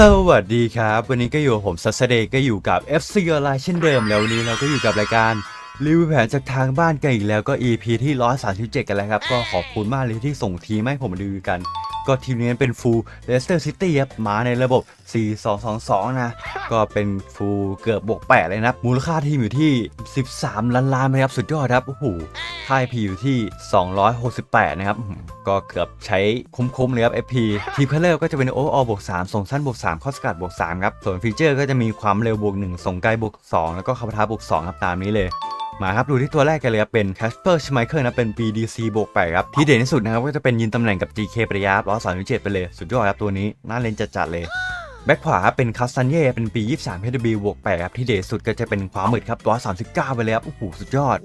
สวัสดีครับ วันนี้ก็อยู่ผมซัสเดย์ก็อยู่กับ FC ออนไลน์เช่นเดิม แล้ววันนี้เราก็อยู่กับรายการรีวิวแผนจากทางบ้านกันอีกแล้วก็ EP ที่ 137 กันแล้วครับ ก็ขอบคุณมากเลยที่ส่งทีมให้ผมดูกัน ก็ทีมนี้เป็นฟูลเลสเตอร์ซิตี้ครับมาในระบบ4-2-2-2 นะ ก็เป็นฟูลเกือบบวก 8 เลยนะ มูลค่าทีมอยู่ที่ 13 ล้านล้านนะครับ สุดยอดครับ โอ้โหค่ายพีอยู่ที่ 268 นะครับ ก็เกือบใช้คุ้มๆเลยครับ FP ทีมเพลเลอร์ก็จะเป็นโอเวอร์บวก 3 ส่งสั้นบวก 3 ข้อสกัดบวก 3 ครับ ส่วนฟีเจอร์ก็จะมีความเร็วบวก 1 ส่งไกลบวก 2 แล้วก็คาปทาบวก 2 ครับตามนี้เลย มาครับดูที่ตัวแรกกันเลยครับเป็น Casper Schmeichel นะเป็น BDC บวก8ครับที่เด่นที่สุดนะครับก็จะเป็นยืนตำแหน่งกับ GK ปริยาร้อยสามเจ็ดไปเลย สุดยอดครับตัวนี้น่าเล่นจัดๆเลย แบ็คขวาเป็นคัสตันเย่เป็นปี 23 HW บวก8ครับที่เด่นสุดก็จะเป็นความมืดครับ139ไปเลยครับโอ้โหสุดยอด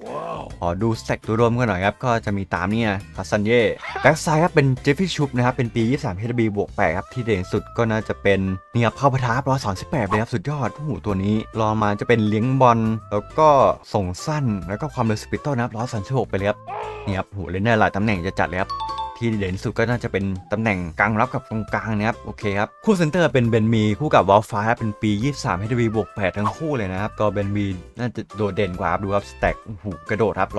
ขอดูสเต็กตัวรวมกันหน่อยครับ ก็จะมีตามนี่นะคัสซันเย่แบ็กซ้ายครับเป็นเจฟฟี่ชุบนะครับ เป็นปี 23 HB บวก8ครับที่เด่นสุดก็น่าจะเป็นเนี่ยครับเข้าพะทาร้อยสามสิบแปดเลยครับสุดยอดโอ้โหตัวนี้รองมาจะเป็นเลี้ยงบอลแล้วก็ส่งสั้นแล้วก็ความเร็วสปิตโต้นะครับร้อยสามสิบหกไปเลยครับเนี่ยครับโอ้โหเล่นได้หลายตำแหน่งจะจัดเลยครับ ที่เด่นสุดก็น่าจะเป็นตำแหน่งกลางรับกับตรงกลางนะครับโอเคครับคู่เซนเตอร์เป็นเบนมีคู่กับวอลฟ้าเป็นปี 23 HW บวก8ทั้งคู่เลยนะครับก็เบนมีน่าจะโดดเด่นกว่าครับดูครับสแต็กโอ้โหกระโดดครับ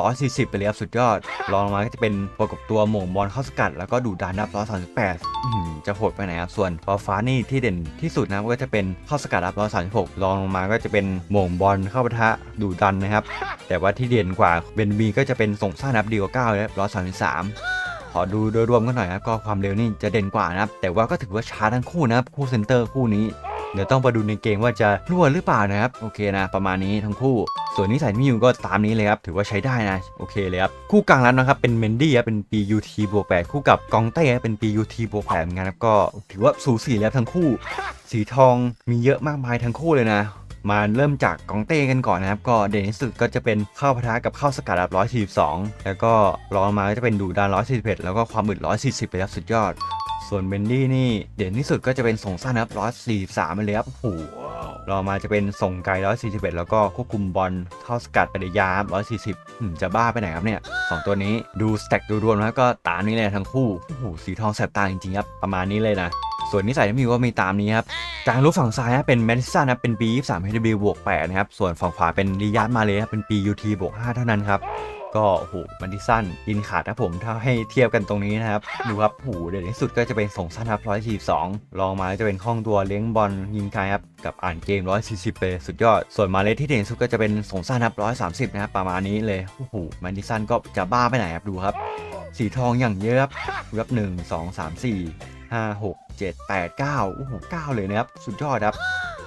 140 ไปเลยครับสุดยอดรองลงมาก็จะเป็นประกบตัวหม่งบอลเข้าสกัด แล้วก็ดูดดันครับ138จะโหดไปไหนครับส่วนวอลฟ้านี่ที่เด่นที่สุดนะครับก็จะเป็นเข้าสกัดครับ136รองลงมาก็จะเป็นหม่งบอลเข้าปะทะดูดันนะครับแต่ว่าที่เด่นกว่าเบนมีก็จะเป็นส่งสั้นนับดีกว่า9เลย133 ขอดูโดยรวมกันหน่อยครับก็ความเร็วนี่จะเด่นกว่านะครับ แต่ว่าก็ถือว่าช้าทั้งคู่นะครับคู่เซนเตอร์คู่นี้เดี๋ยวต้องมาดูในเกมว่าจะรั่วหรือเปล่านะครับโอเคนะประมาณนี้ทั้งคู่ ส่วนนิสัยมีอยู่ก็ตามนี้เลยครับถือว่าใช้ได้นะโอเคเลยครับคู่กลางรับนะครับเป็นเมนดี้ครับเป็น PUT บวก8คู่กับกองเต้ครับเป็น PUT บวก8เหมือนกันครับก็ถือว่าสูสีแล้วทั้งคู่ สีทองมีเยอะมากมายทั้งคู่เลยนะ มาเริ่มจากกองเต้กันก่อนนะครับ ก็เด่นที่สุดก็จะเป็นเข้าพะทะกับเข้าสกัดรับ 142 แล้วก็รองมาก็จะเป็นดูดาน 141 แล้วก็ความอึด 140 ไปแล้วสุดยอด ส่วนเบนดี้นี่เด่นที่สุดก็จะเป็นส่งสั้นครับ143ไปเลยครับโอ้รอมาจะเป็นส่งไกล 141 แล้วก็ควบคุมบอลเข้าสกัดไปในยาม140 จะบ้าไปไหนครับเนี่ยสองตัวนี้ดูสแต็กดูรวมแล้วก็ตามนี้เลยทั้งคู่โอ้โหสีทองแสบตาจริงๆครับประมาณนี้เลยนะ ส่วนนิสัยที่มีก็มีตามนี้ครับกลางรูปฝั่งซ้ายนะเป็นแมดิสันนะเป็นปี23 HW บวก8นะครับ ส่วนฝั่งขวาเป็นริยาดมาเลยนะเป็นปี UT บวก5เท่านั้นครับ ก็โอ้โหแมดิสันยินขาดนะผมถ้าให้เทียบกันตรงนี้นะครับ ดูครับโอ้โหเด่นที่สุดก็จะเป็นส่งสั้นครับ142ลองมาจะเป็นคล่องตัวเลี้ยงบอลยิงไกลครับกับอ่านเกม 140ไปสุดยอด ส่วนมาเลที่เด่นที่สุดก็จะเป็นส่งสั้นครับ130นะครับประมาณนี้เลยโอ้โหแมดิสันก็จะบ้าไปไหนครับดูครับ สีทองอย่างเยอะครับรับหนึ่งส องสามสี่ห้าหกเจ็ดแปดเก้าโอ้โหเก้าเลยนะครับ สุดยอดครับ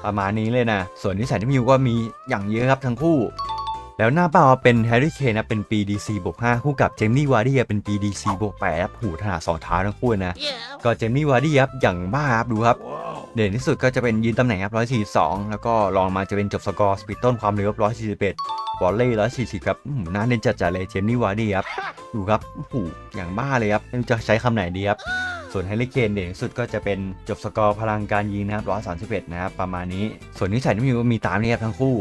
ประมาณนี้เลยนะ ส่วนนิสัยที่มีอยู่ก็มีอย่างเยอะครับทั้งคู่ แล้วหน้าเป้าเป็นแฮร์รี่เคนนะเป็นปี DC บวก5คู่กับเจมี่วาร์ดี้เป็นปี DC บวก8ครับหูถนัดสองเท้าทั้งคู่เลยนะ ก็เจมี่วาร์ดี้ครับอย่างบ้าครับดูครับเด่นที่สุดก็จะเป็นยืนตำแหน่งครับ 142 แล้วก็รองมาจะเป็นจบสกอร์สปีดต้นความเร็วครับ141บอลเล่140 ครับอื้อหือน่าเล่นจัดๆเลยเจมี่วาร์ดี้ครับ ดูครับโอ้โหอย่างบ้าเลยครับไม่รู้จะใช้คำไหนดีครับ ส่วนแฮร์รี่เคนเด่นที่สุดก็จะเป็นจบสกอร์พลังการยิงนะครับ131 นะครับประมาณนี้ ส่วนนิสัยที่มีก็มีตามนี้ครับทั้งคู่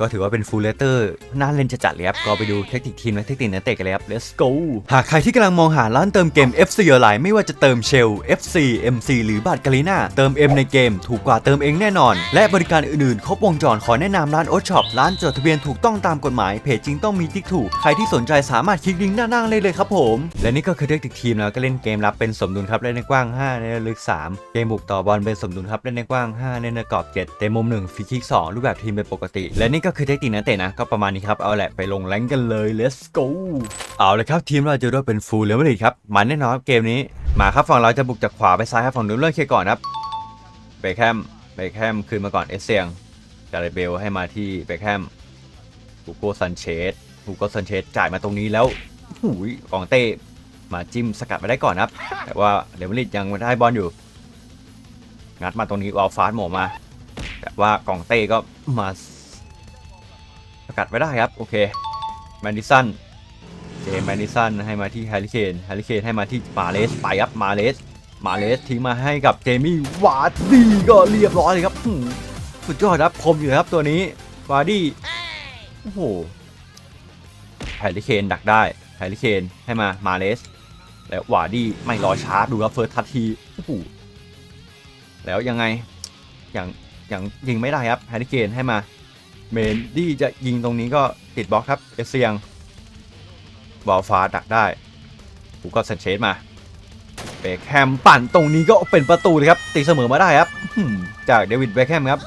ก็ถือว่าเป็นฟูลเลเตอร์น่าเล่นจะจัดเลยครับ ก็ไปดูเทคนิคทีมและเทคนิคนักเตะกันเลยครับ let's go หากใครที่กำลังมองหาร้านเติมเกม FC ออนไลน์ไม่ว่าจะเติมเชล FC MC หรือบัตรกาลีนาเติม M ในเกม ถูกกว่าเติมเองแน่นอน และบริการอื่นๆ ครบวงจรขอแนะนำร้านโอช็อปร้านจดทะเบียนถูกต้องตามกฎหมายเพจจริงต้องมีติ๊กถูกใครที่สนใจสามารถคลิกลิงก์ด้านล่างเลยเลยครับผม และนี่ก็คือเทคนิคทีมแล้วก็เล่นเกมรับเป็นสมดุลครับเล่นในกว้าง 5 ในลึก 3 เกมบุกต่อบอลเป็นสมดุลครับเล่นในกว้าง5เล่นในกรอบ 7 เต็มมุม 1ฟรีคิก 2 รูปแบบทีมเป็นปกติ และนี่ก็็คือเทคนิคนักเตะนะ ก็ประมาณนี้ครับ เอาแหละไปลงแรงกันเลย let's go เอาเลยครับทีมเราจะด้วยเป็นฟูลเลเวลครับมันแน่นอนครับเกมนี้ มาครับฝั่งเราจะบุกจากขวาไปซ้ายครับฝั่งนู้นเลือกเคลียร์ก่อนครับเบคแฮมเบคแฮมคืนมาก่อนเอสเซียงจาเรเบลให้มาที่เบคแฮมฮูโกซันเชสฮูโกซันเชสจ่ายมาตรงนี้แล้วหูยกองเต้มาจิ้มสกัดมาได้ก่อนครับ แต่ว่าเดวิลิตยังไม่ได้บอลอยู่ งัดมาตรงนี้วอลฟาสโหมมา แต่ว่ากองเต้ก็มา สกัดไว้ได้ครับ โอเคแมนดิสันเจมแมนดิสันให้มาที่แฮร์รี่เคนแฮร์รี่เคนให้มาที่มาเลสไปครับมาเลสมาเลสทิ้งมาให้กับเจมี่วาร์ดี้ก็เรียบร้อยเลยครับสุดยอดครับคมอยู่ครับตัวนี้วาร์ดี้โอ้โหแฮร์รี่เคนดักได้แฮร์รี่เคนให้มามาเลสแล้ววาร์ดี้ไม่รอช้าดูครับเฟิร์สทัชทีโอ้โหแล้วยังไงอย่างอย่างยิงไม่ได้ครับแฮร์รี่เคนให้มา เมนดี้จะยิงตรงนี้ก็ติดบล็อกครับ เอเซียงบอลฟ้าดักได้กูก็สันเชสมาเบคแฮมปั่นตรงนี้ก็เป็นประตูเลยครับ ตีเสมอมาได้ครับจากเดวิดเบคแฮมครับ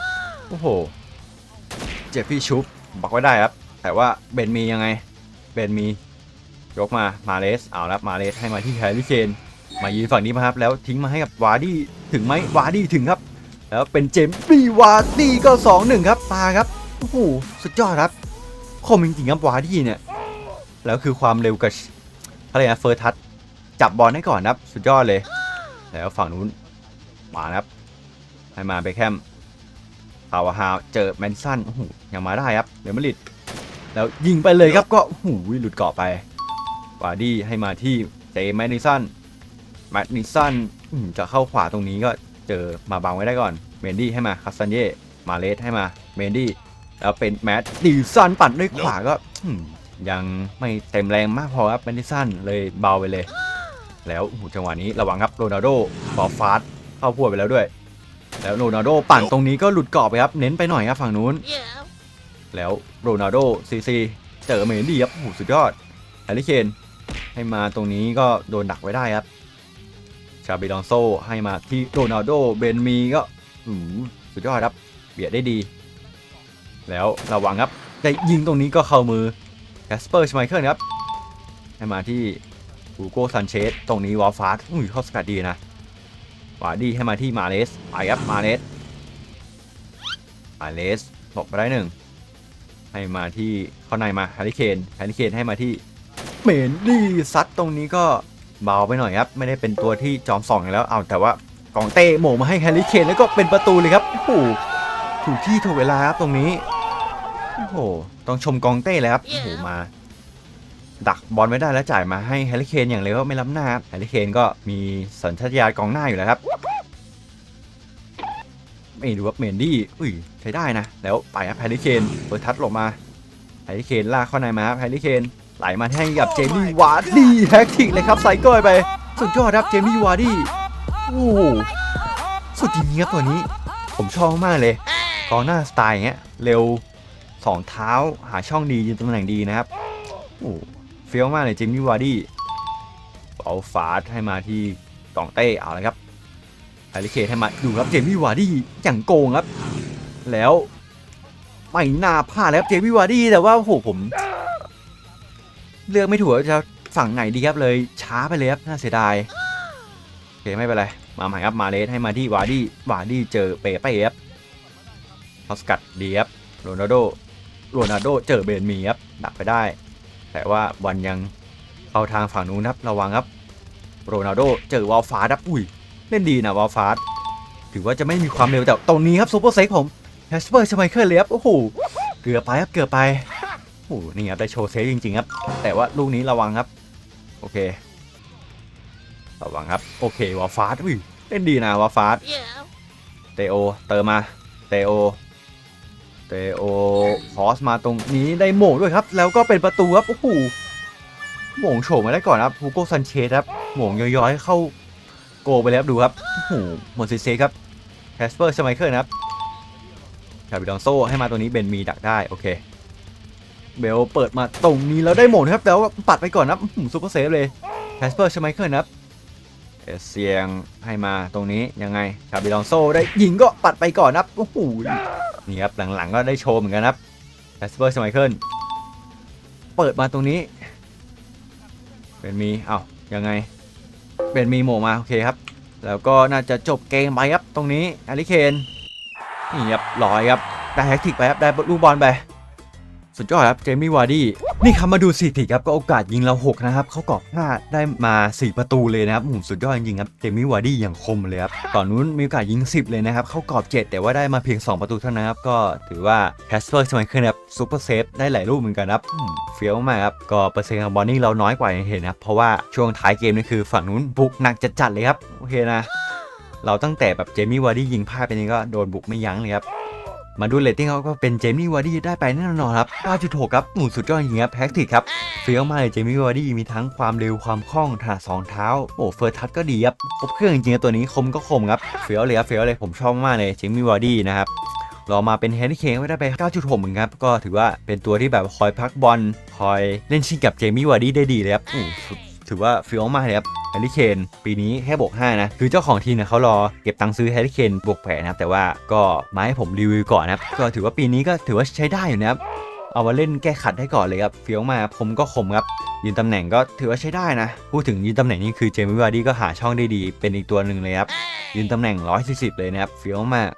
โอ้โห เจฟฟี่ชุบบล็อกไว้ได้ครับ แต่ว่าเบนมียังไง เบนมียกมามาเลสเอาล้วมาเลสให้มาที่แฮร์รี่เคนมายืนฝั่งนี้มาครับ แล้วทิ้งมาให้กับวาร์ดี้ถึงไหมวาร์ดี้ถึงครับ แล้วเป็นเจมส์บีวาร์ดี้ก็ 2-1 ครับตาครับ โอ้โหสุดยอดครับคมจริงๆครับวาร์ดี้เนี่ย แล้วคือความเร็วกับอะไรนะเฟิร์ทัชจับบอลให้ก่อนครับ สุดยอดเลย แล้วฝั่งนู้นมาครับ ให้มาเบคแฮมพาวฮาวเจอแมนสันโอ้โหยังมาได้ครับเดยวมาริดแล้วยิงไปเลยครับก็โอ้โหลุดเกาะไปวาร์ดี้ให้มาที่เจแมนนิสันแมนนิสันจะเข้าขวาตรงนี้ก็เจอมาบังไว้ได้ก่อน เมนดี้ให้มาคาสันเย่มาเลสให้มาเมนดี้ แล้วเป็นแมตต์ดิสันปั่นด้วยขวาก็ยังไม่เต็มแรงมากพอครับแมนดิสันเลยเบาไปเลย แล้วจังหวะนี้ระวังครับโรนัลโดบอลฟาสเข้าพวดไปแล้วด้วย แล้วโรนัลโดปั่นตรงนี้ก็หลุดกรอบไปครับ เน้นไปหน่อยครับฝั่งนู้น แล้วโรนัลโดซีซีเจอเมนดี้ครับโอ้โหสุดยอดแฮร์รี่เคนให้มาตรงนี้ก็โดนดักไว้ได้ครับ ชาบิลอนโซให้มาที่โรนัลโดเบนมีก็สุดยอดครับ เบียดได้ดี แล้วระวังครับได้ยิงตรงนี้ก็เข้ามือแคสเปอร์ชไมเคิลครับ ให้มาที่ฮูโกซันเชสตรงนี้วอลฟาสอุ้ยเข้าสกัดดีนะวาดีให้มาที่มาเลสไปครับมาเลสมาเลสหลบไปได้หนึ่งให้มาที่เข้าในมาแฮร์รี่เคนแฮร์รี่เคนให้มาที่เมนดี้ซัดตรงนี้ก็เบาไปหน่อยครับ ไม่ได้เป็นตัวที่จอมส่องอยู่แล้วเอาแต่ว่ากองเต้โหม่งมาให้แฮร์รี่เคนแล้วก็เป็นประตูเลยครับโอ้โหถูกที่ถูกเวลาครับตรงนี้ โอ้โห ต้องชมกองเต้เลยครับ โอ้โห มา ดักบอลไว้ได้แล้วจ่ายมาให้แฮร์รี่เคนอย่างเร็วก็ไม่ล้ำหน้าครับแฮร์รี่เคนก็มีสัญชาตญาณกองหน้าอยู่แล้วครับไม่ดูว่าเมนดี้อุ้ยใช้ได้นะ แล้วไปครับแฮร์รี่เคนเปิดทัดหลบมาแฮร์รี่เคนลากเข้าในมาครับแฮร์รี่เคนไหลมาให้กับเจมี่วาร์ดี้แฮกทิกเลยครับใส่ก้อยไป สุดยอดครับเจมี่วาร์ดี้โอ้โหสุดจริงๆครับตัวนี้ ผมชอบมากเลยกองหน้าสไตล์อย่างเงี้ยเร็ว สองเท้าหาช่องดียืนตำแหน่งดีนะครับโอ้โหเฟี้ยวมากเลยเจมี่วาร์ดี้เอาฟาดให้มาที่กองเต้เอาเลยครับไฮริเคนให้มาดูครับเจมี่วาร์ดี้อย่างโกงครับ แล้วไม่น่าพลาดแล้วครับเจมี่วาร์ดี้แต่ว่าโอ้โหผม เลือกไม่ถูกว่าจะฝั่งไหนดีครับเลยช้าไปเลยครับน่าเสียดายโอเคไม่เป็นไรมาใหม่ครับมาเลสให้มาที่วาร์ดี้วาร์ดี้เจอเปเป้ครับเขาสกัดดีครับโรนัลโด โรนัลโดเจอเบนมีครับดักไปได้ แต่ว่าบอลยังเข้าทางฝั่งนู้นครับระวังครับ โรนัลโดเจอวอลฟาร์ดครับอุ้ยเล่นดีนะวอลฟาสถือว่าจะไม่มีความเร็วแต่ตรงนี้ครับซูเปอร์เซ็กผมแฮชเปอร์ชไมเคิลเลยครับโอ้โหเกือบไปครับเกือบไปโอ้โหนี่ครับได้โชว์เซฟจริงๆครับ แต่ว่าลูกนี้ระวังครับ โอเค ระวังครับ โอเควอลฟาสอุ้ยเล่นดีนะวอลฟาส Yeah. เตโอเติมมาเตโอ เตโอคอสมาตรงนี้ได้โมงด้วยครับ แล้วก็เป็นประตูครับ โอ้โหโมงโฉมมาได้ก่อนครับฮูโกซันเชสครับโมงย้อยๆ เข้าโกไปแล้วครับดูครับโอ้โหหมดซีเซครับแคสเปอร์ชไมเคิลนะครับชาบิดองโซให้มาตรงนี้เบนมีดักได้ โอเค เบลเปิดมาตรงนี้แล้วได้หมดนะครับแต่ว่าปัดไปก่อนนะครับซูเปอร์เซฟเลยแคสเปอร์ชไมเคิลนะครับเอเซียงให้มาตรงนี้ยังไงชาบิดองโซได้ยิงก็ปัดไปก่อนนะครับโอ้โห นี่ครับหลังๆก็ได้โชว์เหมือนกันครับแคสเปอร์ชไมเคิลเปิดมาตรงนี้เบนมีเอ้ายังไง เป็นมีโหมมาโอเคครับ แล้วก็น่าจะจบเกมไปครับตรงนี้อริเคนนี่ครับลอยครับได้แฮกติกไปครับได้ลูกบอลไป สุดยอดครับ เจมี่วาร์ดี้ นี่ครับมาดูสถิติครับ ก็โอกาสยิงเรา 6 นะครับ เขากรอบหน้าได้มา 4 ประตูเลยนะครับอืมสุดยอดจริงครับ เจมี่วาร์ดี้อย่างคมเลยครับ ก่อนนู้นมีโอกาสยิง 10 เลยนะครับ เขากรอบ 7 แต่ว่าได้มาเพียง 2 ประตูเท่านั้นครับ ก็ถือว่าแคสเปอร์สมัยขึ้นครับซูเปอร์เซฟได้หลายลูกเหมือนกันครับเฟี้ยวมากครับ ก็เปอร์เซ็นต์ของบอลนี่เราน้อยกว่าอย่างเห็นนะครับ เพราะว่าช่วงท้ายเกมนี่คือฝั่งนู้นบุกหนักจัดๆเลยครับ โอเคนะ เราตั้งแต่แบบเจมี่วาร์ดี้ยิงพลาดไปนี่ก็โดนบุกไม่ยั้งเลยครับ มาดูเรตติ้งเขาก็เป็นเจมี่วาร์ดี้ได้ไปแน่นอนครับ 9.6 ครับหนุนสุดยอดจริงๆครับแพ็กติกครับเฟี้ยวมากเลยเจมี่วาร์ดี้มีทั้งความเร็วความคล่องถนัดสองเท้า โอ้เฟิร์สทัชก็ดีครับครบเครื่องจริงๆตัวนี้คมก็คมครับเฟี้ยวเลยครับเฟี้ยวเลยผมชอบมากเลยเจมี่วาร์ดี้นะครับรอมาเป็นแฮร์รี่เคนก็ได้ไป 9.6เหมือนกันครับ ก็ถือว่าเป็นตัวที่แบบคอยพักบอล คอยเล่นชิงกับเจมี่วาร์ดี้ได้ดีเลยครับสุด ถือว่าฟิลมากเลยครับแฮร์รี่เคนปีนี้แค่บวก5นะ คือเจ้าของทีมเนี่ยเขารอเก็บตังค์ซื้อแฮร์รี่เคนบวกแผลนะครับ แต่ว่าก็มาให้ผมรีวิวก่อนนะครับ ก็ถือว่าปีนี้ก็ถือว่าใช้ได้อยู่นะครับ เอามาเล่นแก้ขัดได้ก่อนเลยครับเฟี้ยวมาผมก็คมครับยืนตำแหน่งก็ถือว่าใช้ได้นะ พูดถึงยืนตำแหน่งนี่คือเจมี่วาร์ดี้ก็หาช่องได้ดี เป็นอีกตัวหนึ่งเลยครับยืนตำแหน่ง 140 เลยนะครับเฟี้ยวมาก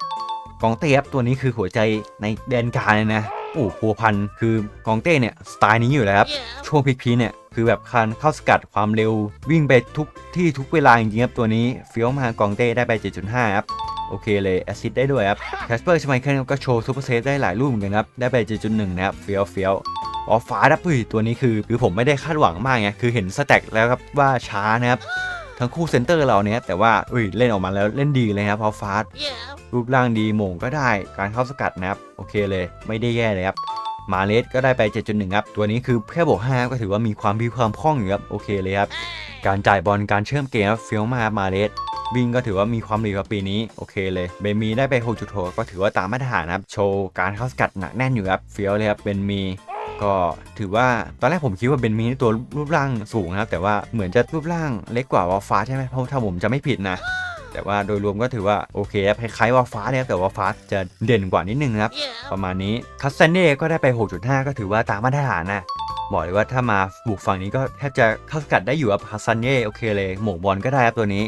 กองเต้ครับตัวนี้คือหัวใจในแดนกลางเลยนะ อ้พัวพันคือกองเต้เนี่ยสไตล์นี้อยู่แล้วครับช่วงพลิกพีเนี่ยคือแบบคันเข้าสกัดความเร็ว วิ่งไปทุกที่ทุกเวลาจริงๆครับตัวนี้เฟี้ยวมากกองเต้ได้ไป 7.5 ครับโอเคเลยแอสซิดได้ด้วยครับแคสเปอร์ชไมเคิลก็โชว์ซูเปอร์เซฟได้หลายรูปเหมือนกันครับ ได้ไป 7.1 นะครับเฟี้ยวเฟี้ยวออฟฟ้าครับอุ้ยตัวนี้คือ คือผมไม่ได้คาดหวังมากไงคือเห็นสแต็กแล้วครับว่าช้านะครับ ทั้งคู่เซนเตอร์เราเนี่ยแต่ว่าอุ้ยเล่นออกมาแล้วเล่นดีเลยครับพอฟาสรูปร่างดีโหม่งก็ได้การเข้าสกัดนะครับ โอเคเลยไม่ได้แย่เลยครับมาเลสก็ได้ไป 7.1 ครับ ตัวนี้คือแค่บวก5ก็ถือว่ามีความมีความคล่องอยู่ครับ โอเคเลยครับ การจ่ายบอลการเชื่อมเกมครับเฟี้ยวมากมาเลสวิ่งก็ถือว่ามีความดีกว่าปีนี้ โอเคเลย เบนมีได้ไป 6.6 ก็ถือว่าตามมาตรฐานนะครับ โชว์การเข้าสกัดหนักแน่นอยู่ครับ เฟี้ยวเลยครับ เบนมี ก็ถือว่าตอนแรกผมคิดว่าเบนมีนี่ตัวรูปร่างสูงนะครับ แต่ว่าเหมือนจะรูปร่างเล็กกว่าวอลฟ้าใช่ไหมเพราะถ้าผมจะไม่ผิดนะ แต่ว่าโดยรวมก็ถือว่าโอเคครับคล้ายๆว่าฟ้าเนี่ยครับแต่ว่าฟ้าจะเด่นกว่านิดนึงนะครับ ประมาณนี้คัสเซนเน่ก็ได้ไป 6.5 ก็ถือว่าตามมาตรฐานนะบอกเลยว่าถ้ามาบุกฝั่งนี้ก็แทบจะเข้าสกัดได้อยู่ครับคัสเซนเน่โอเคเลยหม่งบอลก็ได้ครับตัวนี้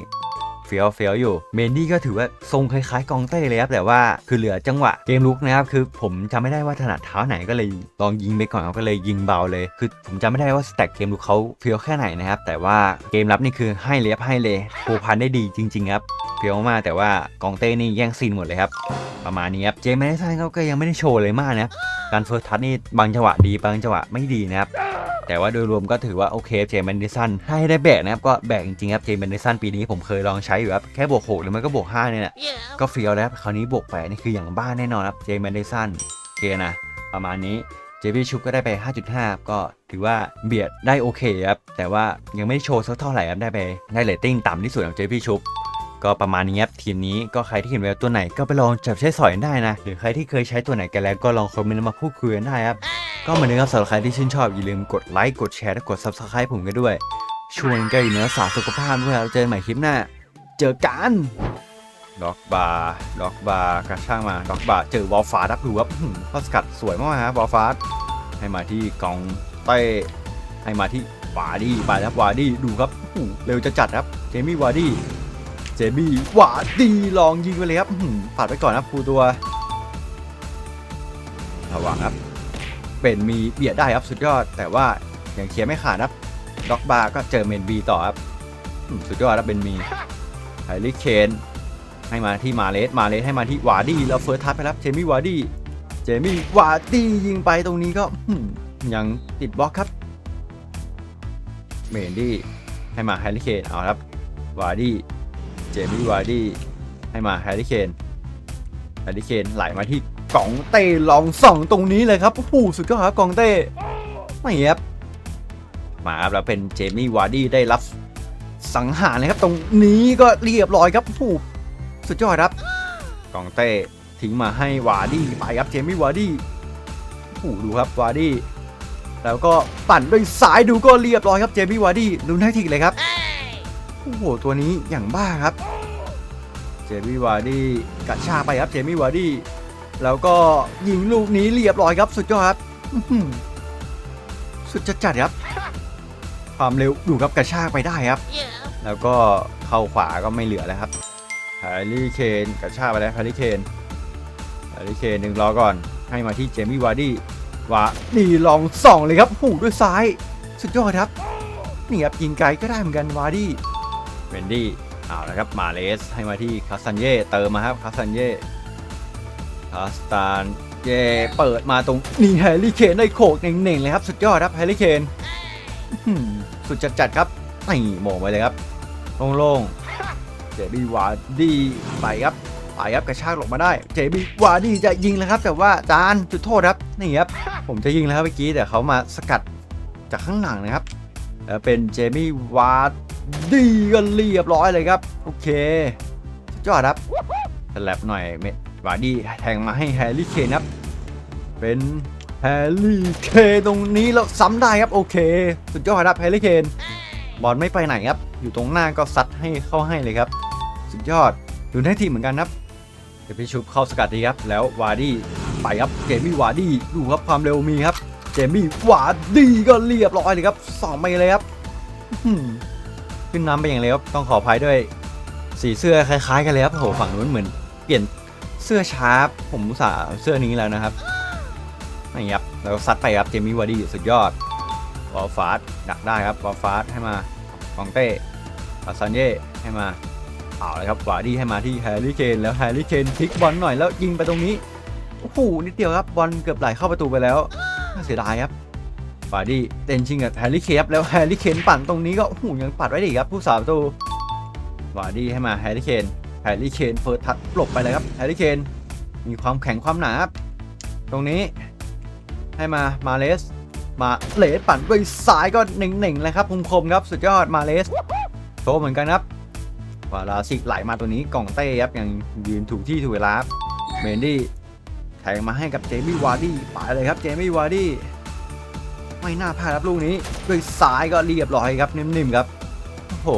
เฟี้ยวเฟี้ยวอยู่ เมนดี้ก็ถือว่าทรงคล้ายๆกองเต้เลยครับแต่ว่าคือเหลือจังหวะเกมลุกนะครับคือผมจำไม่ได้ว่าถนัดเท้าไหนก็เลยลองยิงไปก่อนก็เลยยิงเบาเลย คือผมจำไม่ได้ว่าสแต็กเกมลุกเขาเฟี้ยวแค่ไหนนะครับแต่ว่าเกมรับนี่คือให้เลยครับให้เลยผูพันได้ดีจริง ๆ ครับเฟี้ยวมากแต่ว่ากองเต้นี่แย่งซีนหมดเลยครับประมาณนี้ครับเจมส์แมดิสันเขาก็ยังไม่ได้โชว์เลยมากนะครับการเฟิร์สทัชนี่บางจังหวะดีบางจังหวะไม่ดีนะครับ แต่ว่าโดยรวมก็ถือว่าโอเคเจมส์แมดิสันถ้าให้ได้แบกนะครับก็แบกจริงๆครับเจมส์แมดิสันปีนี้ผมเคยลองใช้อยู่ครับแค่บวก6หรือไม่ก็บวก5เนี่ยแหละก็เฟี้ยวแล้วครับคราวนี้บวกแปดนี่คืออย่างบ้าแน่นอนครับเจมส์แมดิสันโอเคนะประมาณนี้เจพี่ชุกก็ได้ไป 5.5 ก็ถือว่าเบียดได้โอเคครับ แต่ว่ายังไม่ได้โชว์สักเท่าไหร่ครับได้ไปได้เรตติ้งต่ำที่สุดของเจพี่ชุกก็ประมาณนี้ครับทีมนี้ก็ใครที่เห็นแววตัวไหนก็ไปลองจับใช้สอยกันได้นะ หรือใครที่เคยใช้ตัวไหนกันแล้วก็ลองคอมเมนต์มาพูดคุยกันได้ครับ ก็เหมือนเดิมครับสำหรับใครที่ชื่นชอบ อย่าลืมกดไลค์กดแชร์และกด subscribe ผมกันด้วย ชวนกันอยู่เนื้อสาสุขภาพด้วยครับเจอกันใหม่คลิปหน้า เจอกันด็อกบาร์ด็อกบาร์กระช่างมาด็อกบาร์เจอวอลฟาร์ดับดูว่าข้อสกัดสวยมากครับวอลฟาร์ให้มาที่กองเต้ให้มาที่วาร์ดี้ไปครับวาร์ดี้ดูครับเร็วจะจัดครับเจมี่วาร์ดี้เจมี่วาดีลองยิงไปเลยครับปัดไปก่อนครับครูตัวระวังครับ เป็นมีเบียดได้ครับสุดยอด แต่ว่าอยังเคลียร์ไม่ขาดครับด็อกบาร์ก็เจอเมนบีต่อครับสุดยอดครับเป็นมีไฮริเคนให้มาที่มาเลสมาเลสให้มาที่วาดี้แล้วเฟิร์สทัชไปครับเจมี่วาดี้เจมี่วาดี้ยิงไปตรงนี้ก็ยังติดบล็อกครับเมนดี้ให้มาไฮริเคนเอาครับวาดี้เจมี่วาร์ดี้ให้มาแฮร์รี่เคนแฮร์รี่เคนไหลมาที่ กองเต้ลองส่องตรงนี้เลยครับโอ้โหสุดยอดครับกองเต้ไม่ครับมาครับแล้วเป็นเจมี่วาร์ดี้ได้รับสังหารเลยครับ ตรงนี้ก็เรียบร้อยครับโอ้โหสุดยอดครับกองเต้ทิ้งมาให้วาร์ดี้ไปครับเจมี่วาร์ดี้โอ้โหดูครับวาร์ดี้แล้วก็ปั่นด้วยซ้ายดูก็เรียบร้อยครับเจมี่วาร์ดี้ลุ้นแท็กติกเลยครับโอ้โหตัวนี้อย่างบ้าครับเจมี่วาร์ดี้กระชากไปครับเจมี่วาร์ดี้ แล้วก็ยิงลูกนี้เรียบร้อยครับสุดยอดครับสุดจัดจัดครับ ความเร็วดูครับกระชากไปได้ครับ แล้วก็เข้าขวาก็ไม่เหลือแล้วครับแฮร์รี่เคนกระชากไปแล้วแฮร์รี่เคนแฮร์รี่เคนหนึ่งรอก่อน ให้มาที่เจมี่วาร์ดี้วาดีลองส่องเลยครับหูด้วยซ้าย สุดยอดครับนี่ครับยิงไกลก็ได้เหมือนกันวาร์ดี้เวนดี้เอาละครับมาเลสให้มาที่คาสันเย่เติมมาครับคาสันเย่าสตันเย่เปิดมาตรงนี่แฮร์รี่เคนได้โขกเน่งๆเลยครับ สุดยอดครับแฮร์รี่เคนสุดจัดๆครับนี่หมงไปเลยครับโล่งๆเจบี้วาร์ดี้ไปครับไปครับกระชากหลบมาได้ เจมี่วาร์ดี้จะยิงแล้วครับ แต่ว่าจานจุดโทษครับนี่ครับผมจะยิงแล้วครับเมื่อกี้แต่เขามาสกัดจากข้างหลังนะครับแล้วเป็นเจมี่วาร์ดี้ก็เรียบร้อยเลยครับ โอเคสุดยอดครับ แลบหน่อยเมวาร์ดี้แทงมาให้แฮร์รี่เคนครับ เป็นแฮร์รี่เคนตรงนี้แล้วซ้ำได้ครับโอเค สุดยอดครับแฮร์รี่เคนบอลไม่ไปไหนครับ อยู่ตรงหน้าก็ซัดให้เข้าให้เลยครับ สุดยอดดูได้ทีมเหมือนกันครับเดี๋ยวพี่ชุบเข้าสกัดดีครับ แล้ววาร์ดี้ไปครับเจมี่วาร์ดี้ดูครับความเร็วมีครับ เจมี่วาร์ดี้ก็เรียบร้อยเลยครับสองไปเลยครับขึ้นน้ำไปอย่างเร็วต้องขออภัยด้วย สีเสื้อคล้าย ๆ กันเลยครับโอ้โหฝั่งนู้นเหมือน เปลี่ยนเสื้อชาร์ปผมสาเสื้อนี้แล้วนะครับนี่ครับแล้วซัดไปครับเจมี่วาร์ดี้สุดยอดบอลฟาสดักได้ครับบอลฟาสให้มาฟองเต้ปาซันเย่ให้มาเอาเลยครับวาร์ดี้ให้มาที่แฮร์รี่เคนแล้วแฮร์รี่เคนพลิกบอลหน่อยแล้วยิงไปตรงนี้โอ้โหนิดเดียวครับบอลเกือบไหลเข้าประตูไปแล้วน่าเสียดายครับวาร์ดี้เต้นชิงกับแฮร์รี่เคนแล้วแฮร์รี่เคนปั่นตรงนี้ก็โอ้โหยังปัดไว้ดีครับผู้สาวประตูวาร์ดี้ให้มาแฮร์รี่เคน ฮร์รี่เคนเฟิร์สทัชหลบไปเลยครับแฮร์รี่เคนมีความแข็งความหนาครับตรงนี้ให้มามาเลส มาเลสปั่นด้วยซ้ายก็เน่งๆเลยครับคมๆครับสุดยอดมาเลสโชว์เหมือนกันครับวาลาสิกไหลมาตัวนี้กล่องเต้ครับยังยืนถูกที่ถูกเวลาครับเมนดี้แทงมาให้กับเจมี่วาร์ดี้ไปเลยครับเจมี่วาร์ดี้ไม่น่าพลาดครับลูกนี้ด้วยซ้ายก็เรียบร้อยครับนิ่มๆครับโอ้โห